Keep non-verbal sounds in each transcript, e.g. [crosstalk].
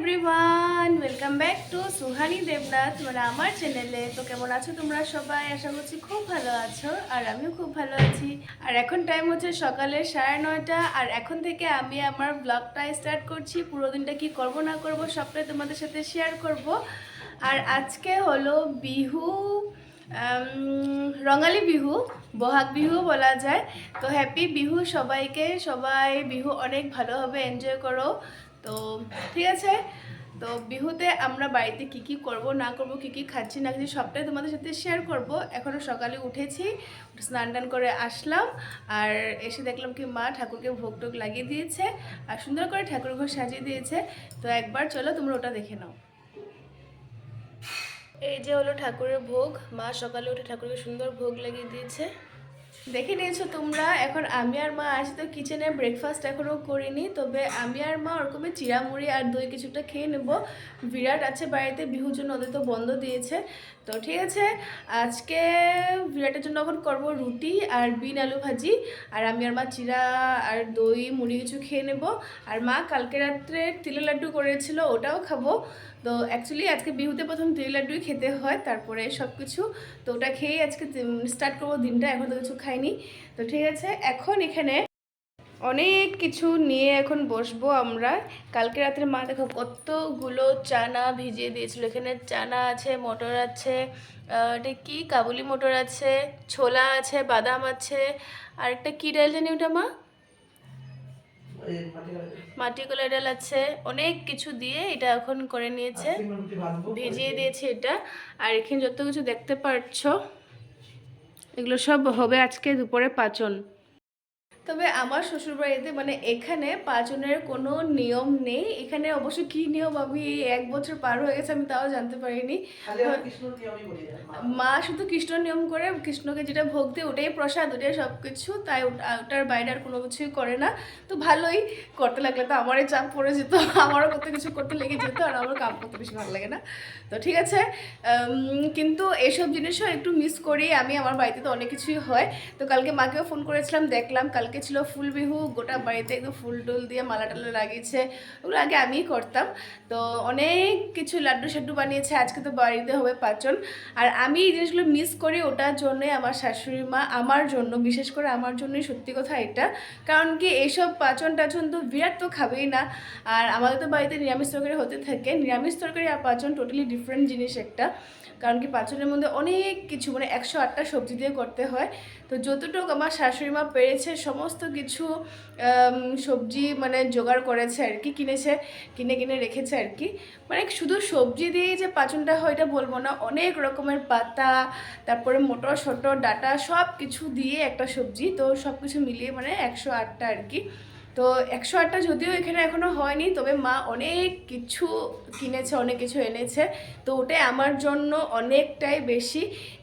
Everyone welcome back to Suhani Debnath মানে আমার চ্যানেলে তো কেমন আছো তোমরা সবাই? আশা করছি খুব ভালো আছো, আর আমিও খুব ভালো আছি। আর এখন টাইম হচ্ছে সকালে সাড়ে নয়টা, আর এখন থেকে আমি আমার ব্লগটা স্টার্ট করছি। পুরো দিনটা কি করব, না করব, সবটাই তোমাদের সাথে শেয়ার করব। আর আজকে হলো বিহু রঙালী বিহু, বহাগ বিহু বলা যায়। তো হ্যাপি বিহু সবাইকে। সবাই বিহু অনেক ভালোভাবে এনজয় করো। তো ঠিক আছে, তো বিহুতে আমরা বাড়িতে কি কি করব, না করব, কি কি খাচ্ছি, না খাচ্ছি, সবটাই তোমাদের সাথে শেয়ার করব। এখনও সকালে উঠেছি স্নান টান করে আসলাম, আর এসে দেখলাম কি মা ঠাকুরকে ভোগ টোগ লাগিয়ে দিয়েছে, আর সুন্দর করে ঠাকুর ঘর সাজিয়ে দিয়েছে। তো একবার চলো, তোমরা ওটা দেখে নাও। এই যে হলো ঠাকুরের ভোগ, মা সকালে উঠে ঠাকুরকে সুন্দর ভোগ লাগিয়ে দিয়েছে। দেখে নিয়েছো তোমরা। এখন আমি আর মা আছি, তো কিচেনে ব্রেকফাস্ট এখনও করিনি। তবে আমি আর মা ওরকমই চিড়ামুড়ি আর দই কিছুটা খেয়ে নেব। বিরাট আছে বাড়িতে বিহুর জন্য ওদের তো বন্ধ দিয়েছে। তো ঠিক আছে, আজকে বিরাটের জন্য এখন করব রুটি আর বিন আলু ভাজি। আর আমি আর মা চিড়া আর দই, মুড়ি কিছু খেয়ে নেব। আর মা কালকে রাত্রে তিলের লাড্ডু করেছিল, ওটাও খাব। তো অ্যাকচুয়ালি আজকে বিহুতে প্রথম তিল লাড্ডুই খেতে হয়, তারপরে সব কিছু তো ওটা খেয়েই আজকে স্টার্ট করব দিনটা, এখন তো কিছু খাইনি। তো ঠিক আছে, এখন এখানে অনেক কিছু নিয়ে এখন বসবো আমরা। কালকে রাত্রে মা দেখো কতগুলো চানা ভিজিয়ে দিয়েছিল। এখানে চানা আছে, মটর আছে এটা কি? কাবুলি মটর আছে, ছোলা আছে, বাদাম আছে। আর একটা কী ডাল জানি ওটা মা? মাটি কলাই ডাল আছে অনেক কিছু দিয়ে এটা এখন করে নিয়েছে। ভিজিয়ে দিয়েছে এটা। আর এখানে যত কিছু দেখতে পাচ্ছ এগুলো সব হবে আজকে দুপুরে পাচন তবে আমার শ্বশুরবাড়িতে মানে এখানে পাচনের কোনো নিয়ম নেই। এখানে অবশ্য কী নিয়ম? আমি এই এক বছর পার হয়ে গেছে আমি তাও জানতে পারিনি। মা। শুধু কৃষ্ণ নিয়ম করে কৃষ্ণকে যেটা ভোগ দিয়ে ওটাই প্রসাদ ওটাই সব কিছু তাই ওটা- ওটার বাইরে আর কোনো কিছুই করে না। তো ভালোই করতে লাগলে তো আমারই চাপ পড়ে যেত আমারও কত কিছু করতে লেগে যেত আর আমার কাম করতে বেশি ভালো লাগে না। তো ঠিক আছে কিন্তু এসব জিনিসও একটু মিস করি আমি আমার বাড়িতে তো অনেক কিছুই হয়। তো কালকে মাকেও ফোন করেছিলাম দেখলাম কালকে ছিল ফুল বিহু, গোটা বাড়িতে একদম ফুল টুল দিয়ে মালা টালা লাগিয়েছে। ওগুলো আগে আমিই করতাম। তো অনেক কিছু লাড্ডু সাড্ডু বানিয়েছে, আজকে তো বাড়িতে হবে পাচন আর আমি এই জিনিসগুলো মিস করি ওটার জন্যে আমার শাশুড়ি মা আমার জন্য, বিশেষ করে আমার জন্যই সত্যি কথা এটা। কারণ কি এইসব পাচন টাচন তো বিরাট তো খাবেই না। আর আমাদের তো বাড়িতে নিরামিষ তরকারি হতে থাকে। নিরামিষ তরকারি আর পাচন টোটালি ডিফারেন্ট জিনিস একটা। কারণ কি পাচনের মধ্যে অনেক কিছু মানে একশো আটটা সবজি দিয়ে করতে হয়। তো যতটুকু আমার শাশুড়ি মা পেরেছে, সমস্ত কিছু সবজি মানে জোগাড় করেছে আর কি, কিনেছে, কিনে কিনে রেখেছে আর কি। মানে শুধু সবজি দিয়েই যে পাচনটা হয় এটা বলব না, অনেক রকমের পাতা, তারপরে মোটর ছোটো ডাটা সব কিছু দিয়ে একটা সবজি, তো সব কিছু মিলিয়ে মানে একশো আটটা আর কি। তো একশো আটটা যদিও এখানে এখনও হয়নি, তবে মা অনেক কিছু কিনেছে, অনেক কিছু এনেছে। তো ওটাই আমার জন্য অনেকটাই বেশি।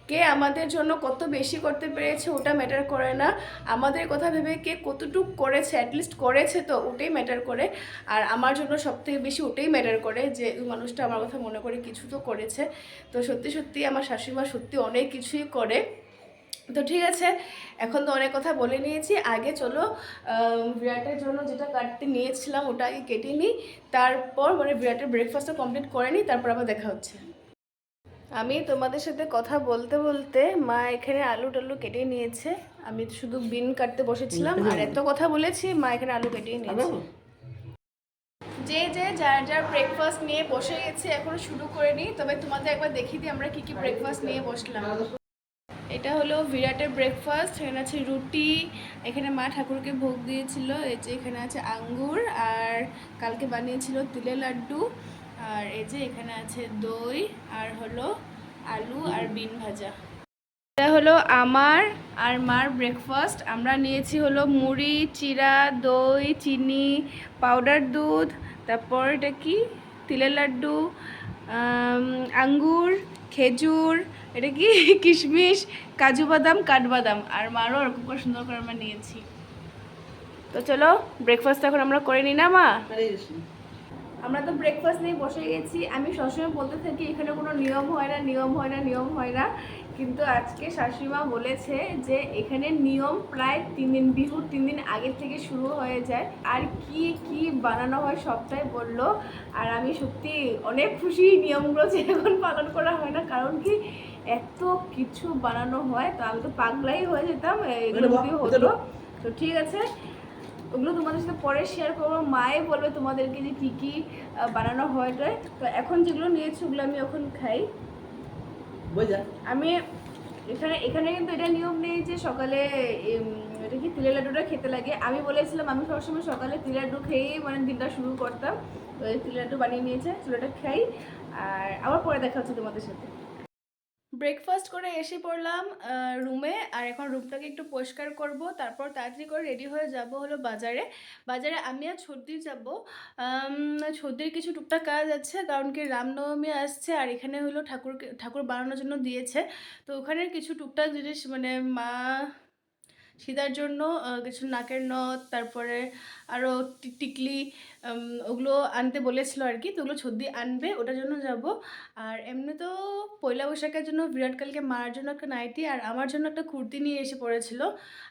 কে আমাদের জন্য কত বেশি করতে পেরেছে ওটা ম্যাটার করে না। আমাদের কথা ভেবে কে কতটুকু করেছে অ্যাটলিস্ট করেছে তো ওটাই ম্যাটার করে। আর আমার জন্য সব থেকে বেশি ওটাই ম্যাটার করে যে ওই মানুষটা আমার কথা মনে করে কিছু তো করেছে। তো সত্যি সত্যি আমার শাশুড়িমা সত্যি অনেক কিছুই করে। তো ঠিক আছে এখন তো অনেক কথা বলে নিয়েছি। আগে চলো বিরাটের জন্য যেটা কাটতে নিয়েছিলাম ওটা আগে কেটে নিই। তারপর মানে বিরাটের ব্রেকফাস্টটা কমপ্লিট করে নিই তারপর আবার দেখা হচ্ছে। আমি তোমাদের সাথে কথা বলতে বলতে মা এখানে আলু টালু কেটে নিয়েছে। আমি তো শুধু বিন কাটতে বসেছিলাম। আর এত কথা বলেছি মা এখানে আলু কেটে নিয়েছে। যে যে যার যার ব্রেকফাস্ট নিয়ে বসে গেছে এখনও শুরু করিনি। তবে তোমাদের একবার দেখিয়ে দিই আমরা কি কি ব্রেকফাস্ট নিয়ে বসলাম। এটা হলো বিরাটের ব্রেকফাস্ট এখানে আছে রুটি, এখানে মা ঠাকুরকে ভোগ দিয়েছিল, এই যে এখানে আছে আঙ্গুর, আর কালকে বানিয়েছিল তিলের লাড্ডু, আর এই যে এখানে আছে দই, আর হলো আলু আর বিন ভাজা। এটা হলো আমার আর মার ব্রেকফাস্ট আমরা নিয়েছি হলো মুড়ি, চিরা, দই, চিনি পাউডার দুধ, তারপর এটা কি? তিলের লাড্ডু আঙ্গুর খেজুর এটা কি? [laughs] কিশমিশ কাজু বাদাম কাঠবাদাম। আর মারও ওরকম করে সুন্দর করে আমরা নিয়েছি। তো চলো ব্রেকফাস্ট এখন আমরা করে নিই না মা? আমরা তো ব্রেকফাস্ট নিয়ে বসে গেছি। আমি সবসময় বলতে থাকি এখানে কোনো নিয়ম হয় না নিয়ম হয় না নিয়ম হয় না। কিন্তু আজকে শাশুড়িমা বলেছে যে এখানে নিয়ম প্রায় তিন দিন বিহুর তিন দিন আগের থেকে শুরু হয়ে যায়। আর কি কি বানানো হয় সবটাই বলল। আর আমি সত্যি অনেক খুশি নিয়মগুলো যে এখন পালন করা হয় না। কারণ কি এত কিছু বানানো হয়। তো আমি তো পাগলাই হয়ে যেতাম এগুলো হতো। তো ঠিক আছে ওগুলো তোমাদের সাথে পরে শেয়ার করব। মায়ে বলবে তোমাদেরকে যে কী কী বানানো হয়। তো এখন যেগুলো নিয়েছি ওগুলো আমি এখন খাই। বোঝা আমি এখানে এখানে কিন্তু এটা নিয়ম নেই যে সকালে এটা কি তিলের লাড্ডুটা খেতে লাগে। আমি বলেছিলাম, আমি সবসময় সকালে তিলের লাড্ডু খেয়েই মানে দিনটা শুরু করতাম। তো তিলের লাড্ডু বানিয়ে নিয়েছে, চুলোটা খাই আর আবার পরে দেখা হচ্ছে তোমাদের সাথে। ব্রেকফাস্ট করে এসে পড়লাম রুমে আর এখন রুমটাকে একটু পরিষ্কার করব। তারপর তাড়াতাড়ি করে রেডি হয়ে যাব হলো বাজারে। বাজারে আমি আর ছর্দির যাব। ছর্দির কিছু টুকটাক কাজ আছে, কারণ কি রামনবমী আসছে আর এখানে হলো ঠাকুর ঠাকুর বানানোর জন্য দিয়েছে। তো ওখানের কিছু টুকটাক জিনিস মানে মা সীতার জন্য কিছু নাকের নথ, তারপরে আরও টিকলি ওগুলো আনতে বলেছিল আর কি, তো ওগুলো ছদ্দি আনবে, ওটার জন্য যাব। আর এমনি তো পয়লা বৈশাখের জন্য বিরাট কালকে মার জন্য একটা নাইটি আর আমার জন্য একটা কুর্তি নিয়ে এসে পড়েছিল।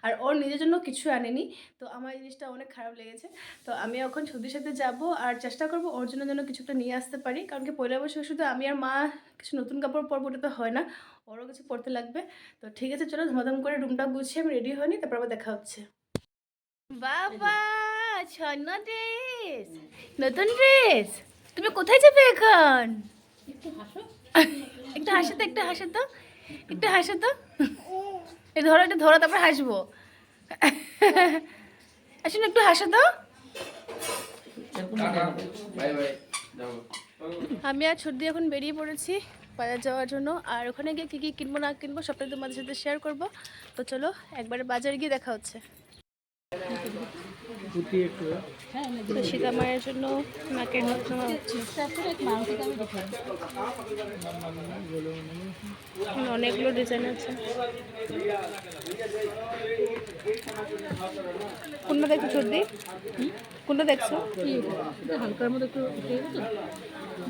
আর ওর নিজের জন্য কিছু আনেনি, তো আমার জিনিসটা অনেক খারাপ লেগেছে। তো আমি এখন ছদ্দির সাথে যাব আর চেষ্টা করব ওর জন্য যেন কিছু একটা নিয়ে আসতে পারি, কারণ কি পয়লা বৈশাখে শুধু আমি আর মা কিছু নতুন কাপড় পরবো, ওটা তো হয় না। ওরও কিছু পড়তে লাগবে। তো ঠিক আছে চলো ধমাধম করে রুমটা গুছিয়ে আমি রেডি হয়নি তারপর আবার দেখা হচ্ছে। বাবা ছন্ন ড্রেস নতুন ড্রেস তুমি কোথায় যাবে এখন? একটু হাসো। তো একটু হাসো তো একটু হাসো তো। এই ধরো একটু ধরো তারপর হাসবো। আসুন একটু হাসো তো। বাই বাই যাব আমি আর ছুটি এখন বেরিয়ে পড়েছি। বাজার যাওয়ার জন্য। আর ওখানে গিয়ে কী কী কিনবো, না কিনবো, সবটাই তোমাদের সাথে শেয়ার করব। তো চলো, একবারে বাজারে গিয়ে দেখা হচ্ছে। তো সীতা মায়ের জন্য নথ নেওয়া অনেকগুলো ডিজাইন আছে। কোনটা দেখছ সর্দি? কোনটা দেখছ? হালকার মধ্যে একটু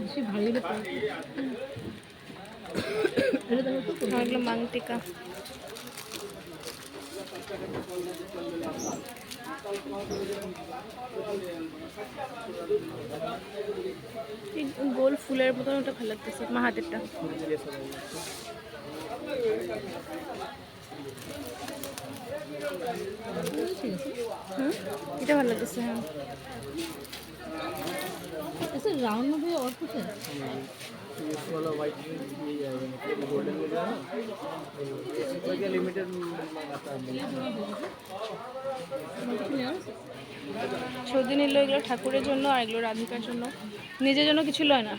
বেশি এগুলো মাংটিকা গোল ফুলের মতন ওটা ভালো লাগতেছে মা এটা ভালো লাগতেছে হ্যাঁ। রাউন্ড হবে অল্প ये वाला वाइट ये जाएगा मतलब गोल्डन में जो है ना ये लिमिटेड आता है मल्टीपल यार সর্দি নিল এগুলো ঠাকুরের জন্য আর এগুলো রাধিকার জন্য নিজের জন্য কিছু লয় না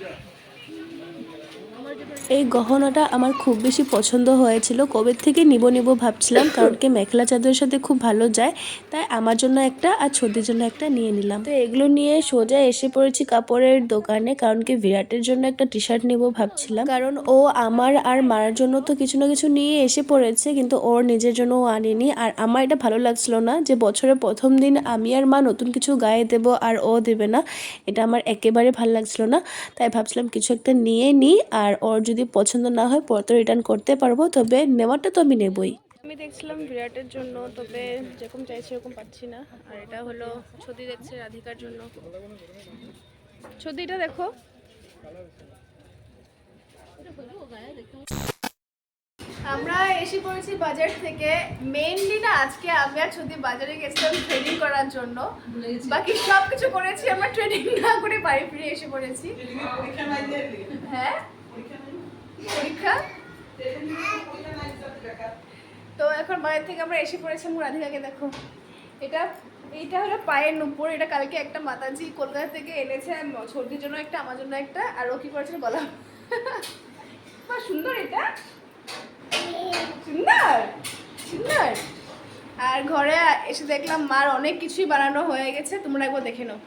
এই গহনাটা আমার খুব বেশি পছন্দ হয়েছিল। কবে থেকে নিব নিব ভাবছিলাম, কারণ কি মেখলা চাদরের সাথে খুব ভালো যায়। তাই আমার জন্য একটা আর ছদির জন্য একটা নিয়ে নিলাম। তো এগুলো নিয়ে সোজা এসে পড়েছি কাপড়ের দোকানে, কারণ কি বিরাটের জন্য একটা টি শার্ট নেব ভাবছিলাম। কারণ ও আমার আর মারার জন্য তো কিছু না কিছু নিয়ে এসে পড়েছে, কিন্তু ওর নিজের জন্য ও আনেনি। আর আমার এটা ভালো লাগছিল না যে বছরের প্রথম দিন আমি আর মা নতুন কিছু গায়ে দেব আর ও দেবে না। এটা আমার একেবারে ভালো লাগছিল না, তাই ভাবছিলাম কিছু একটা নিয়ে নিই আর ওর যদি পছন্দ না হয় পরে তো রিটার্ন করতে পারব, তবে নেওয়াটা তো আমি নেবই। আমি দেখছিলাম বিরাটের জন্য, তবে যেরকম চাইছি এরকম পাচ্ছি না। আর এটা হলো ছদি দেখছে রাধিকার জন্য। ছদিটা দেখো। আমরা এসে পড়েছি বাজার থেকে। মেইনলি না, আজকে আমি আর ছদি বাজারে গেছিলাম ট্রেডিং করার জন্য। বাকি সব কিছু করেছি, আমরা ট্রেডিং না করে বাড়ি ফিরে এসে পড়েছি। হ্যাঁ? পরীক্ষা? তো এখন বাইরে থেকে আমরা এসে পড়েছি আমার রাধিকাকে দেখো। এটা, এইটা হলো পায়ের নুপুর, এটা কালকে একটা মাতাজি কলকাতা থেকে এনেছে সর্দির জন্য একটা, আমার জন্য একটা, আর ও কি করেছে বলা? বা সুন্দর এটা। সুন্দর সুন্দর। আর ঘরে এসে দেখলাম মার অনেক কিছুই বানানো হয়ে গেছে, তোমরা একবার দেখে নাও।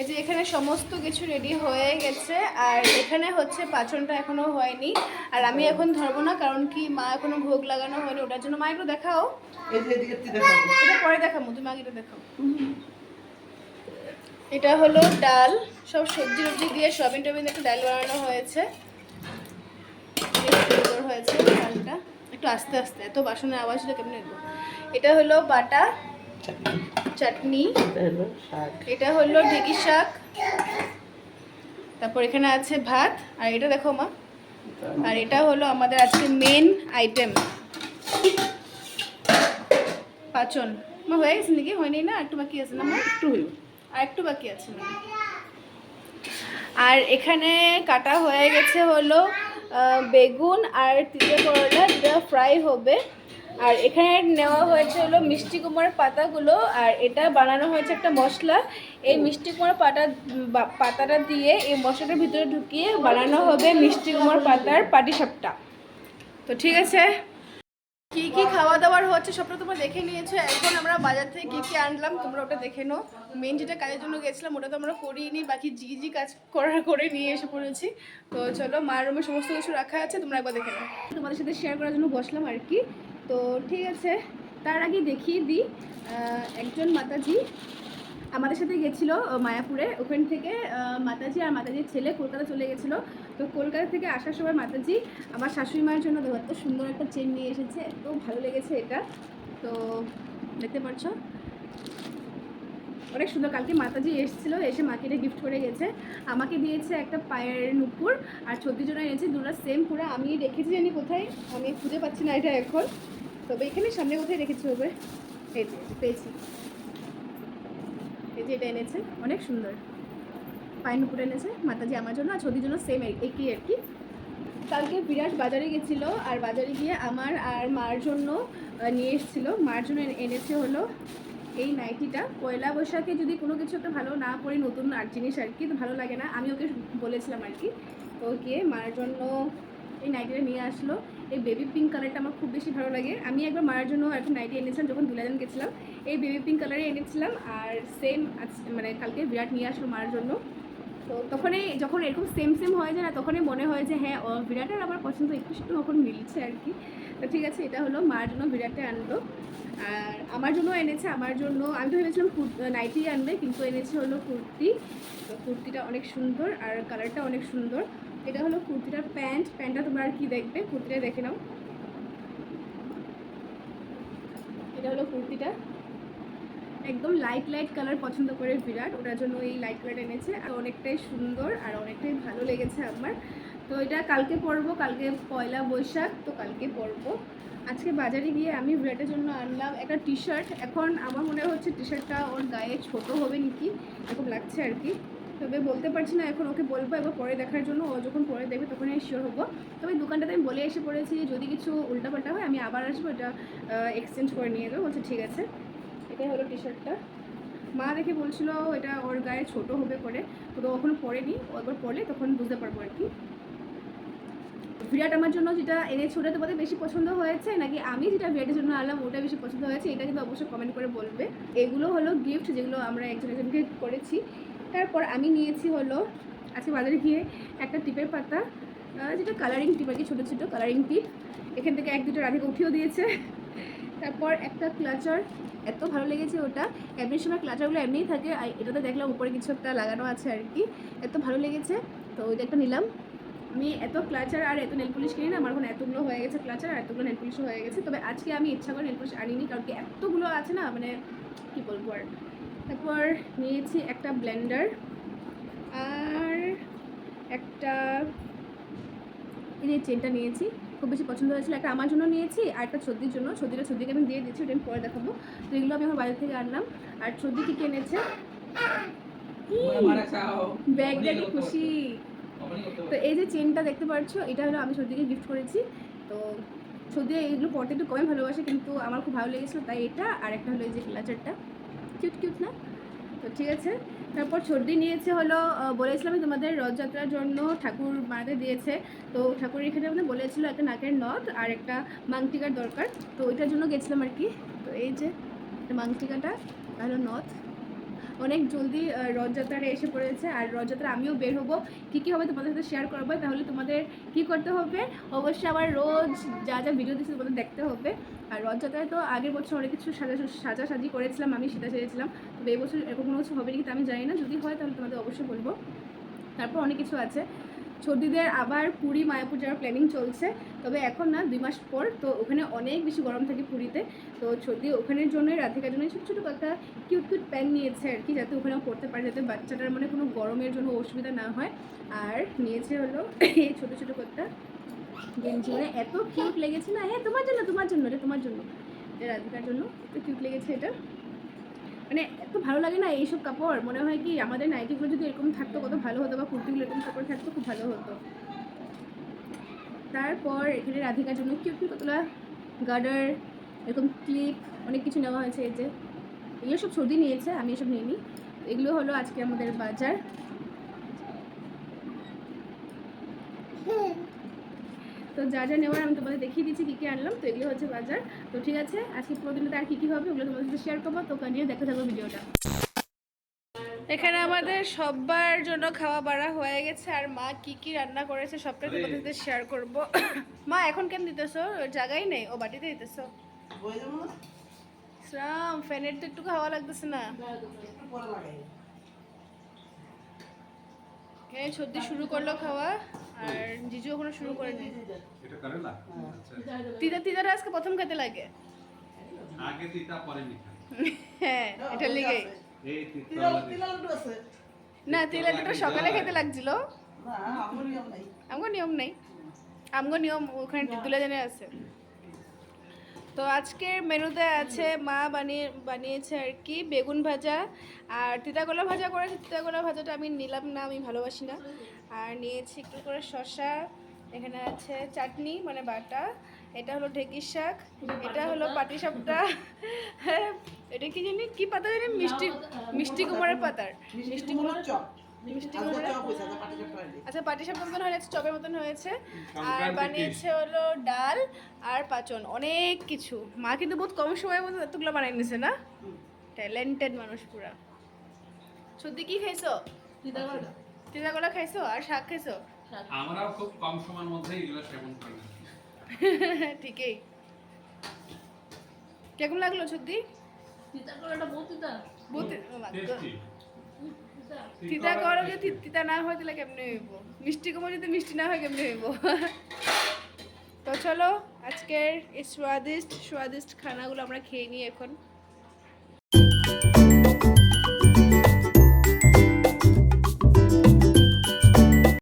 এই যে এখানে সমস্ত কিছু রেডি হয়ে গেছে আর এখানে হচ্ছে পাচনটা এখনও হয়নি। আর আমি এখন ধরবো না কারণ কি মা এখনও ভোগ লাগানো হয়নি ওটার জন্য মা একটু দেখাও। এটা পরে দেখাবো তুমি আগে এটা দেখাও। এটা হলো ডাল সব সবজি টবজি দিয়ে সয়াবিন টবিন একটা ডাল বানানো হয়েছে। হয়েছে ডালটা একটু আস্তে আস্তে এত বাসনের আওয়াজটা কেমন এটা হলো বাটা চাটনি। এটা হলো ঢেঁকি শাক। তারপর এখানে আছে ভাত। আর এটা দেখো মা। আর এটা হলো আমাদের আজকে মেন আইটেম পাচন। মা হয়ে গেছে নাকি? হয়নি না? একটু বাকি আছে না একটু হইব আর একটু বাকি আছে না আর এখানে কাটা হয়ে গেছে হলো বেগুন আর তিতে করলা। যেটা ফ্রাই হবে। আর এখানে নেওয়া হয়েছে হলো মিষ্টি কুমড়ার পাতাগুলো, আর এটা বানানো হয়েছে একটা মশলা। এই মিষ্টি কুমড়ার পাতা পাতাটা দিয়ে এই মশলাটার ভিতরে ঢুকিয়ে বানানো হবে মিষ্টি কুমড়ার পাতার পাটিসাপটা। তো ঠিক আছে। কি কি খাওয়া দাওয়ার হচ্ছে সবটা তোমরা দেখে নিয়েছো। এখন আমরা বাজার থেকে কি কি আনলাম তোমরা ওটা দেখে নাও। মেন যেটা কাজের জন্য গেছিলাম, ওটা তো আমরা করিনি, বাকি জি জি কাজ করার করে নিয়ে এসে পড়েছি। তো চলো মার রুমে সমস্ত কিছু রাখা আছে, তোমরা একবার দেখে নাও। তোমাদের সাথে শেয়ার করার জন্য বসলাম আর কি। তো ঠিক আছে, তার আগে দেখিয়ে দিই একজন মাতাজি আমাদের সাথে গেছিল মায়াপুরে। ওখান থেকে মাতাজি আর মাতাজির ছেলে কলকাতা চলে গেছিল। তো কলকাতা থেকে আসার সময় মাতাজি আমার শাশুড়ি মায়ের জন্য এত সুন্দর একটা চেন নিয়ে এসেছে, এত ভালো লেগেছে এটা। তো দেখতে পাচ্ছ? অনেক সুন্দর। কালকে মাতাজি এসেছিল, এসে মাকে এটা গিফট করে গেছে। আমাকে দিয়েছে একটা পায়ের নুপুর আর ছত্রিশ জন্য এনেছে, দুটো সেম পুরো। আমি রেখেছি জানি কোথায়, আমি খুঁজে পাচ্ছি না এটা এখন। তবে এখানে সামনে কোথায় রেখেছি হবে এই পেয়েছি। এই যে এটা এনেছে, অনেক সুন্দর। পায়ের নুপুর এনেছে, মাতাজি আমার জন্য, আর ছদির জন্য সেম একই আর কি। কালকে বিরাট বাজারে গেছিল, আর বাজারে গিয়ে আমার আর মার জন্য নিয়ে এসেছিল। মার জন্য এনে- এনেছে হলো এই নাইটিটা পয়লা বৈশাখে যদি কোনো কিছু একটা ভালো না পড়ি নতুন আর জিনিস আর কি ভালো লাগে না। আমি ওকে বলেছিলাম আর কি ওকে মার জন্য এই নাইটিটা নিয়ে আসলো। এই বেবি পিঙ্ক কালারটা আমার খুব বেশি ভালো লাগে। আমি একবার মার জন্য একটা নাইটি এনেছিলাম যখন দুলাজান গেছিলাম। এই বেবি পিঙ্ক কালারে এনেছিলাম আর সেম মানে কালকে বিরাট নিয়ে আসলো মার জন্য। তো তখনই যখন এরকম সেম সেম হয়ে যায় না, তখনই মনে হয় যে হ্যাঁ বিরাটের আমার পছন্দ, একটু একটু তখন মিলছে আর কি। তো ঠিক আছে, এটা হলো মার জন্য বিরাটে আনলো। আর আমার জন্য এনেছে, আমার জন্য, আমি তো ভেবেছিলাম নাইটি আনবে, কিন্তু এনেছে হলো কুর্তি। তো কুর্তিটা অনেক সুন্দর আর কালারটা অনেক সুন্দর। এটা হলো কুর্তিটার প্যান্ট। প্যান্টটা তোমরা আর কি দেখবে? কুর্তিটা দেখে নাও। এটা হলো কুর্তিটা। একদম লাইট লাইট কালার পছন্দ করে বিরাট। ওটার জন্য এই লাইট কালার এনেছে। আর অনেকটাই সুন্দর আর অনেকটাই ভালো লেগেছে আমার। তো এটা কালকে পরবো, কালকে পয়লা বৈশাখ, তো কালকে পরবো। আজকে বাজারে গিয়ে আমি বিরাটের জন্য আনলাম একটা টি শার্ট এখন আমার মনে হচ্ছে টি শার্টটা ওর গায়ে ছোট হবে নাকি, এরকম লাগছে আর কি। তবে বলতে পারছি না, এখন ওকে বলব এবার পরে দেখার জন্য। ও যখন পরে দেখবে তখনই শিওর হব। তবে দোকানটাতে আমি বলে এসে পড়েছি, যদি কিছু উল্টাপাল্টা হয় আমি আবার আসব। এটা এক্সচেঞ্জ করে নিয়ে যাব। বলছে ঠিক আছে। এটাই হলো টি শার্টটা মা দেখে বলছিল, এটা ওর গায়ে ছোট হবে করে তো ওখানে পরেনি। একবার পরলে তখন বুঝতে পারব আর কি। বিরাট আমার জন্য যেটা এনেছে ওটা তোমাদের বেশি পছন্দ হয়েছে, নাকি আমি যেটা বিরাটের জন্য আনলাম ওটা বেশি পছন্দ হয়েছে, এটা কিন্তু অবশ্যই কমেন্ট করে বলবে। এগুলো হলো গিফট যেগুলো আমরা একজন একজনকে করেছি। তারপর আমি নিয়েছি হলো, আজকে বাজারে গিয়ে একটা টিপের পাতা যেটা কালারিং টিপ আর কি, ছোটো ছোটো কালারিং টিপ এখান থেকে এক দুটো রাধিকা উঠিয়েও দিয়েছে। তারপর একটা ক্লাচার এত ভালো লেগেছে ওটা। এমনি সময় ক্লাচারগুলো এমনিই থাকে, আর এটাতে দেখলাম উপরে কিছু একটা লাগানো আছে আর কি। এত ভালো লেগেছে, তো ওইটা একটা নিলাম। আমি এত ক্লাচার আর এত নেল পুলিশ কিনি না আমার এখন এতগুলো হয়ে গেছে ক্লাচার আর এতগুলো নেল পুলিশও হয়ে গেছে। তবে আজকে আমি ইচ্ছা করে নেল পুলিশ আনিনি, কারণ কি এতগুলো আছে না মানে কি বলব আর। তারপর নিয়েছি একটা ব্লেন্ডার আর একটা, এই যে চেনটা নিয়েছি। খুব বেশি পছন্দ হয়েছিল। একটা আমার জন্য নিয়েছি আর একটা সর্দির জন্য। সর্দিটা সর্দিকে আমি দিয়ে দিচ্ছি ওটা আমি পরে দেখাবো। তো এগুলো আমি আমার বাজার থেকে আনলাম। আর সর্দি কি কিনেছে ব্যাগ দেখে খুশি। তো এই যে চেনটা দেখতে পাচ্ছ এটা হলো আমি সর্দিকে গিফট করেছি। তো সর্দি এগুলো পড়তে একটু কমই ভালোবাসে কিন্তু আমার খুব ভালো লেগেছিলো তাই এটা। আর একটা হলো এই যে ক্লাচারটা কিউট কিউট না? তো ঠিক আছে। তারপর সর্দি নিয়েছে হলো বলেছিলাম তোমাদের রথযাত্রার জন্য ঠাকুর বানাতে দিয়েছে। তো ঠাকুর এখানে মানে বলেছিল একটা নাকের নথ আর একটা মাংটিকার দরকার। তো ওইটার জন্য গেছিলাম আর কি। তো এই যে মাংটিকাটা আর নথ। অনেক জলদি রথযাত্রাটা এসে পড়েছে। আর রথযাত্রা আমিও বের হব। কী কী হবে তোমাদের সাথে শেয়ার করব? তাহলে তোমাদের কি করতে হবে? অবশ্যই আবার রোজ যা যা ভিডিও দিচ্ছে তোমাদের দেখতে হবে। আর রথযাত্রায় তো আগের বছর অনেক কিছু সাজা, সাজাসাজি করেছিলাম, আমি সেটা সেরেছিলাম। তবে এবছর বছর এরকম কোনো কিছু হবে নাকি তা আমি জানি না। যদি হয় তাহলে তোমাদের অবশ্যই বলব। তারপর অনেক কিছু আছে। সর্দিদের আবার পুরী, মায়াপুর যাওয়ার প্ল্যানিং চলছে। তবে এখন না, দুই মাস পর, তো ওখানে অনেক বেশি গরম থাকে পুরীতে। তো সর্দি ওখানের জন্যই, রাধিকার জন্য ছোটো ছোটো একটা কিউট কিউট প্যান্ট নিয়েছে আর কি, যাতে ওখানেও পড়তে পারে, যাতে বাচ্চাটার মানে কোনো গরমের জন্য অসুবিধা না হয়। আর নিয়েছে হলো [laughs] এই ছোটো ছোটো কয়েকটা গেঞ্জি মানে এত কিউট লেগেছে না হ্যাঁ তোমার জন্য তোমার জন্য এটা তোমার জন্য। রাধিকার জন্য, এত কিউট লেগেছে এটা। মানে এত ভালো লাগে না এইসব কাপড়। মনে হয় কি আমাদের নাইটিগুলো যদি এরকম থাকতো, কত ভালো হতো বা কুর্তিগুলো এরকম কাপড় থাকতো, খুব ভালো হতো। তারপর এখানে রাধিকার জন্য কিউট কিউট কতগুলো গার্ডার, এরকম ক্লিপ অনেক কিছু নেওয়া হয়েছে এই যে। এগুলো সব সর্দি নিয়েছে, আমি এসব নিইনি। এগুলো হলো আজকে আমাদের বাজার। তো যা যা নেওয়ার আমি তোমাদের দেখিয়ে দিচ্ছি কী কী আনলাম তো এগুলো হচ্ছে বাজার। তো ঠিক আছে আজকে পুরো দিনটা আর কী কী হবে ওগুলো তোমাদের সাথে শেয়ার করব তো কন্টিনিউ দেখতে থাকব ভিডিওটা। এখানে আমাদের সবার জন্য খাওয়া বাড়া হয়ে গেছে আর মা কি কি রান্না করেছে সবটা তোমাদের সাথে শেয়ার করব। [coughs] মা এখন কেন দিতেছো? জায়গাই নেই ও বাটিতে দিতেছো। শ্রাম ফ্যানের তো একটু খাওয়া লাগতেছে না। এখানে সর্দি শুরু করল খাওয়া। আর জিজু এখনও শুরু করেনি। এটা করে না আচ্ছা। তিতা তিতাটা আজকে প্রথম খেতে লাগে। আগে তিতা পরে মিঠা। হ্যাঁ এটা লিগে। এই তিতা না তিলাটা সকালে খেতে লাগছিল। আমগো নিয়ম নেই। আমগো নিয়ম ওখানে তুলে জানে আছে। তো আজকের মেনুতে আছে মা বানিয়ে, বানিয়েছে আর কি, বেগুন ভাজা। আর তিতাকলা ভাজা করেছে তিতাকলা ভাজাটা আমি নিলাম না, আমি ভালোবাসি না। আর নিয়েছি একটু করে? শসা, এখানে আছে চাটনি মানে বাটা। এটা হলো ঢেকির শাক, এটা হলো পাটি সাপটা। এটা কি জানি, কি পাতা জানি? মিষ্টি মিষ্টি কুমারের পাতার। মিষ্টি কুমার কুমড়া আচ্ছা পাটি সাপটার মতন হয়েছে চপের মতন হয়েছে। আর বানিয়েছে হলো ডাল আর পাচন অনেক কিছু। মা কিন্তু বহুত কম সময়ের মধ্যে এতগুলো বানাই নিছে না? ট্যালেন্টেড মানুষ পুরা। সত্যি কি খাইছো? তিতাকলা খাইছো? আর শাক খাইছো? আমরাও খুব কম সময়ের মধ্যে এগুলো সেবন করি। [laughs] ঠিকই। কেমন লাগল সত্যি? বহুত Tasty। তিতা করো যদি তিতা না হয় তাহলে কেমনে হইব? মিষ্টি কমো যদি মিষ্টি না হয় কেমনে হইব? তো চলো, আজকের এই স্বাদিষ্ট স্বাদিষ্ট খানাগুলো আমরা খেয়ে নিই এখন।